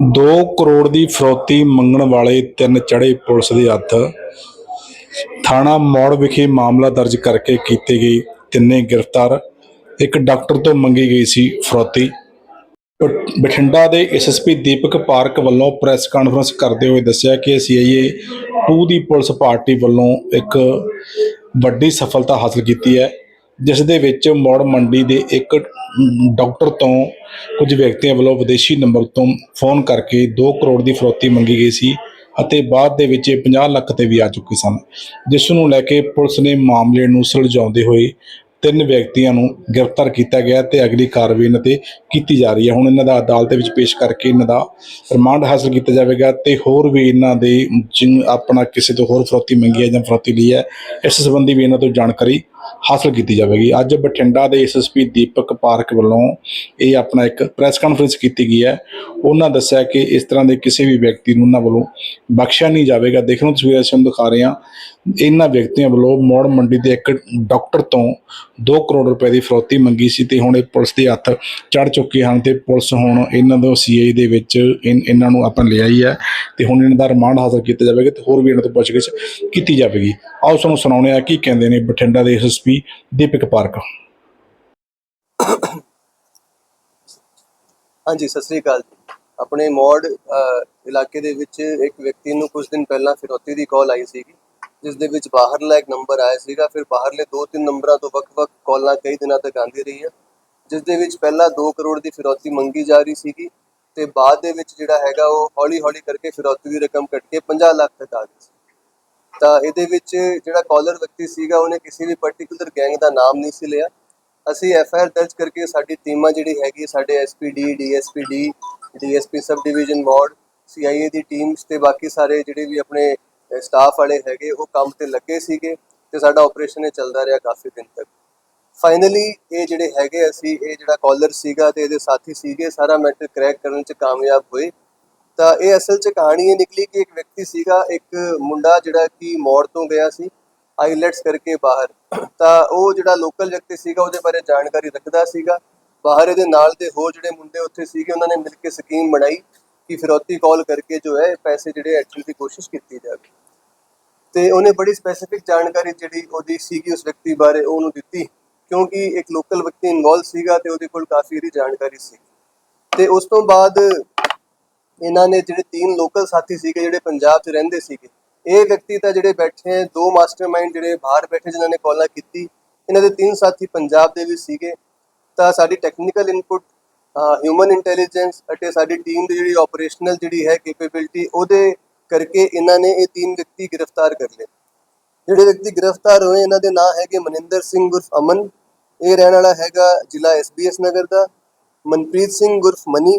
2 ਕਰੋੜ ਦੀ ਫਰੌਤੀ ਮੰਗਣ ਵਾਲੇ ਤਿੰਨ ਚੜ੍ਹੇ ਪੁਲਿਸ ਦੇ ਹੱਥ ਥਾਣਾ ਮੌੜ ਵਿਖੇ ਮਾਮਲਾ ਦਰਜ ਕਰਕੇ ਕੀਤੇ ਗਏ ਤਿੰਨੇ ਗ੍ਰਿਫਤਾਰ, ਇੱਕ ਡਾਕਟਰ ਤੋਂ ਮੰਗੀ ਗਈ ਸੀ ਫਰੌਤੀ। ਬ- ਬਠਿੰਡਾ ਦੇ ਐਸਐਸਪੀ ਦੀਪਕ ਪਾਰਕ ਵੱਲੋਂ ਪ੍ਰੈਸ ਕਾਨਫਰੰਸ ਕਰਦੇ ਹੋਏ ਦੱਸਿਆ ਕਿ ਸੀਆਈਏ 2 ਦੀ ਪੁਲਿਸ ਪਾਰਟੀ ਵੱਲੋਂ ਇੱਕ ਵੱਡੀ ਸਫਲਤਾ ਹਾਸਲ ਕੀਤੀ ਹੈ। ਜਿਸ ਦੇ ਵਿੱਚ ਮੌੜ ਮੰਡੀ ਦੇ ਇੱਕ ਡਾਕਟਰ ਤੋਂ ਕੁਝ ਵਿਅਕਤੀਆਂ ਵੱਲੋਂ ਵਿਦੇਸ਼ੀ ਨੰਬਰ ਤੋਂ ਫੋਨ ਕਰਕੇ 2 ਕਰੋੜ ਦੀ ਫਰੌਤੀ ਮੰਗੀ ਗਈ ਸੀ ਅਤੇ ਬਾਅਦ ਦੇ ਵਿੱਚ ਇਹ 50 ਲੱਖ ਤੇ ਵੀ ਆ ਚੁੱਕੇ ਸਨ, ਜਿਸ ਨੂੰ ਲੈ ਕੇ ਪੁਲਿਸ ਨੇ ਮਾਮਲੇ ਨੂੰ ਸੁਲਝਾਉਂਦੇ ਹੋਏ ਤਿੰਨ ਵਿਅਕਤੀਆਂ ਨੂੰ ਗ੍ਰਿਫਤਾਰ ਕੀਤਾ ਗਿਆ ਤੇ ਅਗਲੀ ਕਾਰਵਾਈ ਇਹਨਾਂ ਤੇ ਕੀਤੀ ਜਾ ਰਹੀ ਹੈ। ਹੁਣ ਇਹਨਾਂ ਦਾ ਅਦਾਲਤ ਵਿੱਚ ਪੇਸ਼ ਕਰਕੇ ਇਹਨਾਂ ਦਾ ਰਿਮਾਂਡ ਹਾਸਲ ਕੀਤਾ ਜਾਵੇਗਾ ਤੇ ਹੋਰ ਵੀ ਇਹਨਾਂ ਦੇ ਜਿਨ ਆਪਣਾ ਕਿਸੇ ਤੋਂ ਹੋਰ ਫਰੋਤੀ ਮੰਗੀ ਹੈ ਜਾਂ ਫਰੋਤੀ ਲਈ ਹੈ, ਇਸ ਸੰਬੰਧੀ ਵੀ ਇਹਨਾਂ ਤੋਂ ਜਾਣਕਾਰੀ ਹਾਸਲ ਕੀਤੀ ਜਾਵੇਗੀ। ਅੱਜ ਬਠਿੰਡਾ ਦੇ ਐਸਐਸਪੀ ਦੀਪਕ ਪਾਰਕ ਵੱਲੋਂ ਇਹ ਆਪਣਾ ਇੱਕ ਪ੍ਰੈਸ ਕਾਨਫਰੰਸ ਕੀਤੀ ਗਈ ਹੈ। ਉਹਨਾਂ ਦੱਸਿਆ ਕਿ ਇਸ ਤਰ੍ਹਾਂ ਦੇ ਕਿਸੇ ਵੀ ਵਿਅਕਤੀ ਨੂੰ ਉਹਨਾਂ ਵੱਲੋਂ ਬਖਸ਼ਿਆ ਨਹੀਂ ਜਾਵੇਗਾ। ਦੇਖਣ ਨੂੰ ਤਸਵੀਰਾਂ ਅਸੀਂ ਦਿਖਾ ਰਹੇ ਹਾਂ। ਇਹਨਾਂ ਵਿਅਕਤੀਆਂ ਵੱਲੋਂ ਮੌੜ ਮੰਡੀ ਦੇ ਇੱਕ ਡਾਕਟਰ ਤੋਂ 2 ਕਰੋੜ ਰੁਪਏ ਦੀ ਫਰੋਤੀ ਮੰਗੀ ਸੀ ਤੇ ਹੁਣ ਇਹ ਪੁਲਿਸ ਦੇ ਹੱਥ ਚੜ ਚੁੱਕੇ ਹਨ ਤੇ ਪੁਲਿਸ ਹੁਣ ਇਹਨਾਂ ਦੇ ਸੀਆਈ ਦੇ ਵਿੱਚ ਇਹਨਾਂ ਨੂੰ ਆਪਾਂ ਲਿਆਈ ਹੈ ਤੇ ਹੁਣ ਇਹਨਾਂ ਦਾ ਰਿਮਾਂਡ ਹਾਸਲ ਕੀਤਾ ਜਾਵੇਗਾ ਤੇ ਹੋਰ ਵੀ ਇਹਨਾਂ ਤੋਂ ਪੁੱਛਗਿੱਛ ਕੀਤੀ ਜਾਵੇਗੀ। ਆਓ ਤੁਹਾਨੂੰ ਸੁਣਾਉਂਦੇ ਆ ਕੀ ਕਹਿੰਦੇ ਨੇ ਬਠਿੰਡਾ ਦੇ ਐਸਐਸਪੀ ਦੀਪਕ ਪਾਰਕ। ਹਾਂਜੀ, ਸਤਿ ਸ੍ਰੀ ਅਕਾਲ ਆਪਣੇ ਮੌੜ ਇਲਾਕੇ ਦੇ ਵਿੱਚ ਇੱਕ ਵਿਅਕਤੀ ਨੂੰ ਕੁਝ ਦਿਨ ਪਹਿਲਾਂ ਫਿਰੌਤੀ ਦੀ ਕਾਲ ਆਈ ਸੀਗੀ, ਜਿਸ ਦੇ ਵਿੱਚ ਬਾਹਰਲਾ ਇੱਕ ਨੰਬਰ ਆਇਆ ਸੀਗਾ। ਫਿਰ ਬਾਹਰਲੇ ਦੋ ਤਿੰਨ ਨੰਬਰਾਂ ਤੋਂ ਵੱਖ-ਵੱਖ ਕਾਲਾਂ ਕਈ ਦਿਨਾਂ ਤੱਕ ਆਉਂਦੀ ਰਹੀ ਹੈ ਜਿਸ ਦੇ ਵਿੱਚ ਪਹਿਲਾਂ 2 ਕਰੋੜ ਦੀ ਫਿਰੌਤੀ ਮੰਗੀ ਜਾ ਰਹੀ ਸੀਗੀ ਤੇ ਬਾਅਦ ਦੇ ਵਿੱਚ ਜਿਹੜਾ ਹੈਗਾ ਉਹ ਹੌਲੀ-ਹੌਲੀ ਕਰਕੇ ਫਿਰੌਤੀ ਦੀ ਰਕਮ ਕੱਟ ਕੇ 50 ਲੱਖ ਤੱਕ ਆ ਗਈ ਸੀ। ਤਾਂ ਇਹਦੇ ਵਿੱਚ ਜਿਹੜਾ ਕਾਲਰ ਵਿਅਕਤੀ ਸੀਗਾ, ਉਹਨੇ ਕਿਸੇ ਵੀ ਪਾਰਟਿਕੂਲਰ ਗੈਂਗ ਦਾ ਨਾਮ ਨਹੀਂ ਸੀ ਲਿਆ। ਅਸੀਂ ਐਫ ਆਈ ਆਰ ਦਰਜ ਕਰਕੇ ਸਾਡੀ ਟੀਮਾਂ ਜਿਹੜੀ ਹੈਗੀ ਸਾਡੇ S P D D S P D D DSPD P sub division board C I A the teams ਤੇ ਬਾਕੀ ਸਾਰੇ ਜਿਹੜੇ ਵੀ ਆਪਣੇ ਸਟਾਫ ਵਾਲੇ ਹੈਗੇ, ਉਹ ਕੰਮ ਤੇ ਲੱਗੇ ਸੀਗੇ ਤੇ ਸਾਡਾ ਆਪਰੇਸ਼ਨ ਇਹ ਚੱਲਦਾ ਰਿਹਾ ਕਾਫੀ ਦਿਨ ਤੱਕ। ਫਾਈਨਲੀ ਇਹ ਜਿਹੜੇ ਹੈਗੇ ਅਸੀਂ, ਇਹ ਜਿਹੜਾ ਕਾਲਰ ਸੀਗਾ ਤੇ ਇਹਦੇ ਸਾਥੀ ਸੀਗੇ, ਸਾਰਾ ਮੈਟਰ ਕਰੈਕ ਕਰਨ ਚ ਕਾਮਯਾਬ ਹੋਏ। ਤਾਂ ਇਹ ਅਸਲ 'ਚ ਕਹਾਣੀ ਇਹ ਨਿਕਲੀ ਕਿ ਇੱਕ ਵਿਅਕਤੀ ਸੀਗਾ, ਇੱਕ ਮੁੰਡਾ ਜਿਹੜਾ ਕਿ ਮੌੜ ਤੋਂ ਗਿਆ ਸੀ, ਆਈਲੈਟਸ ਕਰਕੇ ਬਾਹਰ। ਤਾਂ ਉਹ ਜਿਹੜਾ ਲੋਕਲ ਵਿਅਕਤੀ ਸੀਗਾ, ਉਹਦੇ ਬਾਰੇ ਜਾਣਕਾਰੀ ਰੱਖਦਾ ਸੀਗਾ। ਬਾਹਰ ਇਹਦੇ ਨਾਲ ਦੇ ਹੋਰ ਜਿਹੜੇ ਮੁੰਡੇ ਉੱਥੇ ਸੀਗੇ, ਉਹਨਾਂ ਨੇ ਮਿਲ ਕੇ ਸਕੀਮ ਬਣਾਈ ਕਿ ਫਿਰੌਤੀ ਕਾਲ ਕਰਕੇ ਜੋ ਹੈ, ਪੈਸੇ ਜਿਹੜੇ ਐਕਚੁਅਲੀ ਦੀ ਕੋਸ਼ਿਸ਼ ਕੀਤੀ ਜਾਵੇ। ਤੇ ਉਹਨੇ ਬੜੀ ਸਪੈਸੀਫਿਕ ਜਾਣਕਾਰੀ ਜਿਹੜੀ ਉਹਦੀ ਸੀਗੀ ਉਸ ਵਿਅਕਤੀ ਬਾਰੇ ਉਹਨੂੰ ਦਿੱਤੀ। ਕਿਉਂਕਿ ਇੱਕ ਲੋਕਲ ਵਿਅਕਤੀ ਇਨਵੋਲਵ ਸੀਗਾ ਤੇ ਉਹਦੇ ਕੋਲ ਕਾਫੀ ਇਹਦੀ ਜਾਣਕਾਰੀ ਸੀ। ਤੇ ਉਸ ਤੋਂ ਬਾਅਦ ਇਹਨਾਂ ਨੇ ਜਿਹੜੇ ਤਿੰਨ ਲੋਕਲ ਸਾਥੀ ਸੀਗੇ ਜਿਹੜੇ ਪੰਜਾਬ 'ਚ ਰਹਿੰਦੇ ਸੀਗੇ, ਇਹ ਵਿਅਕਤੀ ਤਾਂ ਜਿਹੜੇ ਬੈਠੇ ਹੈ, ਦੋ ਮਾਸਟਰਮਾਈਂਡ ਜਿਹੜੇ ਬਾਹਰ ਬੈਠੇ ਜਿਨ੍ਹਾਂ ਨੇ ਕਾਲਾਂ ਕੀਤੀ, ਇਹਨਾਂ ਦੇ ਤਿੰਨ ਸਾਥੀ ਪੰਜਾਬ ਦੇ ਵੀ ਸੀਗੇ। ਤਾਂ ਸਾਡੀ ਟੈਕਨੀਕਲ ਇਨਪੁਟ ਹਿਊਮਨ ਇੰਟੈਲੀਜੈਂਸ ਅਤੇ ਸਾਡੀ ਟੀਮ ਦੀ ਜਿਹੜੀ ਆਪਰੇਸ਼ਨਲ ਜਿਹੜੀ ਹੈ ਕੈਪੇਬਿਲਿਟੀ ਉਹਦੇ ਕਰਕੇ ਇਹਨਾਂ ਨੇ ਇਹ ਤਿੰਨ ਵਿਅਕਤੀ ਗ੍ਰਿਫਤਾਰ ਕਰ ਲਏ। ਜਿਹੜੇ ਵਿਅਕਤੀ ਗ੍ਰਿਫਤਾਰ ਹੋਏ, ਇਹਨਾਂ ਦੇ ਨਾਂ ਹੈਗੇ ਮਨਿੰਦਰ ਸਿੰਘ ਗੁਰਫ ਅਮਨ, ਇਹ ਰਹਿਣ ਵਾਲਾ ਹੈਗਾ ਜ਼ਿਲ੍ਹਾ ਐਸਬੀਐਸ ਨਗਰ ਦਾ। ਮਨਪ੍ਰੀਤ ਸਿੰਘ ਗੁਰਫ ਮਨੀ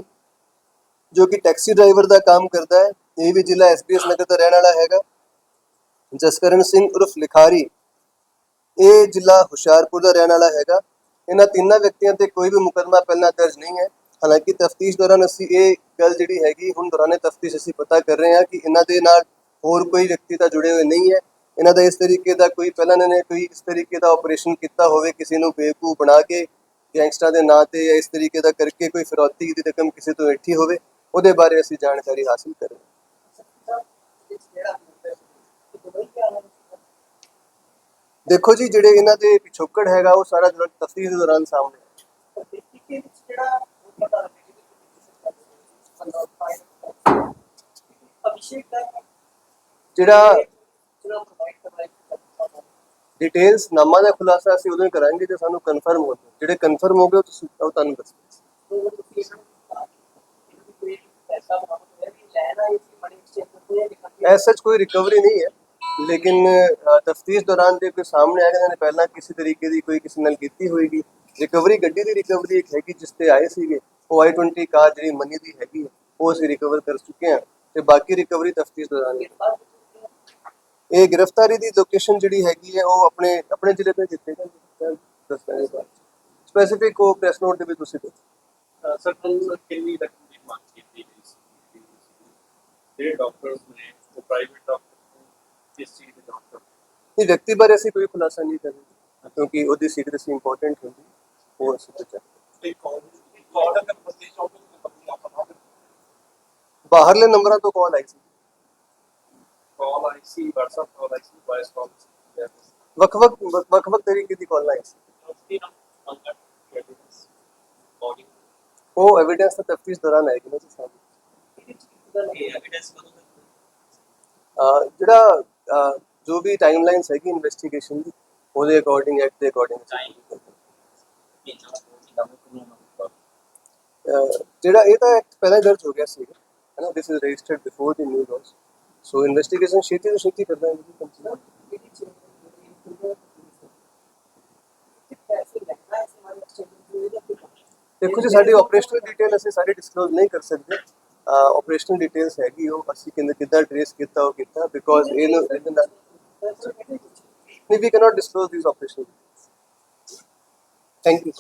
ਜੋ ਕਿ ਟੈਕਸੀ ਡਰਾਈਵਰ ਦਾ ਕੰਮ ਕਰਦਾ ਹੈ, ਇਹ ਵੀ ਜ਼ਿਲ੍ਹਾ ਐਸਬੀਐਸ ਨਗਰ ਦਾ ਰਹਿਣ ਵਾਲਾ ਹੈਗਾ। ਜਸਕਰਨ ਸਿੰਘ ਉਰਫ ਲਿਖਾਰੀ, ਇਹ ਜ਼ਿਲ੍ਹਾ ਹੁਸ਼ਿਆਰਪੁਰ ਦਾ ਰਹਿਣ ਵਾਲਾ ਹੈਗਾ। ਇਹਨਾਂ ਤਿੰਨਾਂ ਵਿਅਕਤੀਆਂ ਤੇ ਕੋਈ ਵੀ ਮੁਕੱਦਮਾ ਪਹਿਲਾਂ ਦਰਜ ਨਹੀਂ ਹੈ। ਹਾਲਾਂਕਿ ਤਫਤੀਸ਼ ਦੌਰਾਨ ਅਸੀਂ ਇਹ ਗੱਲ ਜਿਹੜੀ ਹੈਗੀ, ਹੁਣ ਦੌਰਾਨੇ ਤਫਤੀਸ਼ ਅਸੀਂ ਪਤਾ ਕਰ ਰਹੇ ਹਾਂ ਕਿ ਇਹਨਾਂ ਦੇ ਨਾਲ ਹੋਰ ਕੋਈ ਵਿਅਕਤੀ ਤਾਂ ਜੁੜੇ ਹੋਏ ਨਹੀਂ ਹੈ। ਇਹਨਾਂ ਦਾ ਇਸ ਤਰੀਕੇ ਦਾ ਕੋਈ, ਪਹਿਲਾਂ ਇਹਨਾਂ ਨੇ ਕੋਈ ਇਸ ਤਰੀਕੇ ਦਾ ਆਪਰੇਸ਼ਨ ਕੀਤਾ ਹੋਵੇ ਕਿਸੇ ਨੂੰ ਬੇਵਕੂਫ ਬਣਾ ਕੇ, ਗੈਂਗਸਟਰ ਦੇ ਨਾਂ ਤੇ ਜਾਂ ਇਸ ਤਰੀਕੇ ਦਾ ਕਰਕੇ ਕੋਈ ਫਿਰੌਤੀ ਦੀ ਰਕਮ ਕਿਸੇ ਤੋਂ ਇੱਠੀ ਹੋਵੇ ਉਹਦੇ ਬਾਰੇ ਅਸੀਂ ਜਾਣਕਾਰੀ ਹਾਸਲ ਕਰ ਦੇਖੋ ਜੀ, ਜਿਹੜੇ ਇਹਨਾਂ ਦੇ ਪਿਛੋਕੜ ਹੈਗਾ, ਉਹ ਸਾਰਾ ਤਫਤੀਸ਼ ਦੇ ਦੌਰਾਨ ਸਾਹਮਣੇ ਜਿਹੜਾ ਡਿਟੇਲਸ ਨਾਮਾਂ ਦਾ ਖੁਲਾਸਾ ਅਸੀਂ ਉਦੋਂ ਹੀ ਕਰਾਂਗੇ, ਜੇ ਸਾਨੂੰ ਕਨਫਰਮ ਹੋ ਜਿਹੜੇ ਕਨਫਰਮ ਹੋ ਗਏ, ਉਹ ਤੁਹਾਨੂੰ ਦੱਸਾਂਗੇ ਐਸਾ ਕੋਈ ਰਿਕਵਰੀ ਨਹੀਂ ਹੈ। ਲੇਕਿਨ ਤਫਤੀਸ਼ ਦੌਰਾਨ ਜੇ ਕੋਈ ਸਾਹਮਣੇ ਆਏਗਾ ਇਹਨਾਂ ਨੇ ਪਹਿਲਾਂ ਕਿਸੇ ਤਰੀਕੇ ਦੀ ਕੋਈ ਕਿਸੇ ਨਾਲ ਕੀਤੀ ਹੋਏਗੀ। ਰਿਕਵਰੀ ਗੱਡੀ ਦੀ ਰਿਕਵਰੀ ਇੱਕ ਹੈਗੀ ਜਿਸ ਤੇ ਆਏ ਸੀਗੇ। ਉਹ i20 ਕਾਰ ਜਿਹੜੀ ਮਨੀ ਦੀ ਹੈਗੀ ਹੈ, ਉਹ ਅਸੀਂ ਰਿਕਵਰ ਕਰ ਚੁੱਕੇ ਹਾਂ। ਤੇ ਬਾਕੀ ਰਿਕਵਰੀ ਤਫਤੀਸ਼ ਦੌਰਾਨ ਇਹ ਗ੍ਰਿਫਤਾਰੀ ਦੀ ਲੋਕੇਸ਼ਨ ਜਿਹੜੀ ਹੈਗੀ ਹੈ ਉਹ ਆਪਣੇ ਆਪਣੇ ਜ਼ਿਲ੍ਹੇ ਤੇ ਜਿੱਤੇਗਾ ਦੱਸਾਂਗੇ ਬਾਅਦ ਸਪੈਸੀਫਿਕ ਉਹ ਪ੍ਰੈਸ ਨੋਟ ਦੇ ਵਿੱਚ ਤੁਸੀਂ ਦੇਖੋ ਸਰ ਕਿੰਨੀ ਰਕਮ ਦੀ ਮੰਗ ਕੀਤੀ ਗਈ ਸੀ ਜਿਹੜੇ ਡਾਕਟਰਸ ਨੇ ਉਹ ਪ੍ਰਾਈਵੇਟ ਡਾਕਟਰ ਇਸ ਚੀਜ਼ ਦੇ ਡਾਕਟਰ ਇਹ ਵਿਅਕਤੀ ਬਾਰੇ ਅਸੀਂ ਕੋਈ ਖੁਲਾਸਾ ਨਹੀਂ ਕਰਾਂਗੇ ਕਿਉਂਕਿ ਉਹਦੀ ਸੀਕ੍ਰੇਸੀ ਇੰਪੋਰਟੈਂਟ ਹੁੰਦੀ ਉਹ ਅਸੀਂ ਪੁੱਛਾਂਗੇ ਤੇ ਕੌਣ ਕੌਣ ਅਗਰ ਬੰਦੇ ਚਾਹੁੰਦੇ ਨੇ ਬੰਦੇ ਆਪਾਂ ਬਾਹਰਲੇ ਨੰਬਰਾਂ ਤੋਂ ਕਾਲ ਆਈ ਸੀ ਕਾਲ ਆਈ ਸੀ WhatsApp ਕਾਲ ਆਈ ਸੀ ਵਾਇਸ ਕਾਲ ਸੀ ਵੱਖ-ਵੱਖ ਵੱਖ-ਵੱਖ ਤਰੀਕੇ ਦੀ ਕਾਲ ਆਈ ਸੀ ਉਸਦੀ ਨਾ ਮੰਗਣ ਐਵੀਡੈਂਸ ਬੋਡੀ ਉਹ ਐਵੀਡੈਂਸ ਤਾਂ ਤਫਤੀਸ਼ ਦੌਰਾਨ ਆਏਗੀ ਨਾ ਜੀ ਸਾਹਮਣੇ ਐਵੀਡੈਂਸ ਕਦੋਂ ਤੱਕ ਅਹ ਜਿਹੜਾ ਅਹ ਜੋ ਵੀ ਟਾਈਮਲਾਈਨਸ ਹੈਗੀ ਇਨਵੈਸਟੀਗੇਸ਼ਨ ਦੀ ਉਹਦੇ ਅਕੋਰਡਿੰਗ ਐਕਟ ਦੇ ਅਕੋਰਡਿੰਗ ਜਿਹੜਾ ਇਹ ਤਾਂ ਐਕਟ ਪਹਿਲਾਂ ਹੀ ਦਰਜ ਹੋ ਗਿਆ ਸੀ ਹੈ ਨਾ? This is registered before the news also so investigation ਛੇਤੀ ਤੋਂ ਛੇਤੀ ਕਰਦਾ ਹੈ ਜੀ ਦੇਖੋ ਜੀ ਸਾਡੀ ਆਪਰੇਸ਼ਨਲ ਡਿਟੇਲ ਅਸੀਂ ਸਾਰੇ ਡਿਸਕਲੋਜ਼ ਨਹੀਂ ਕਰ ਸਕਦੇ। ਆਪਰੇਸ਼ਨਲ ਡਿਟੇਲਸ ਹੈਗੀ, ਉਹ ਅਸੀਂ ਕਿੰਨੇ, ਕਿੱਦਾਂ ਟ੍ਰੇਸ ਕੀਤਾ, ਉਹ ਕੀਤਾ ਬਿਕੋਜ਼ ਇਹ ਇਹਦੇ ਨਾਲ ਨਹੀਂ ਵੀ cannot disclose these operation thank you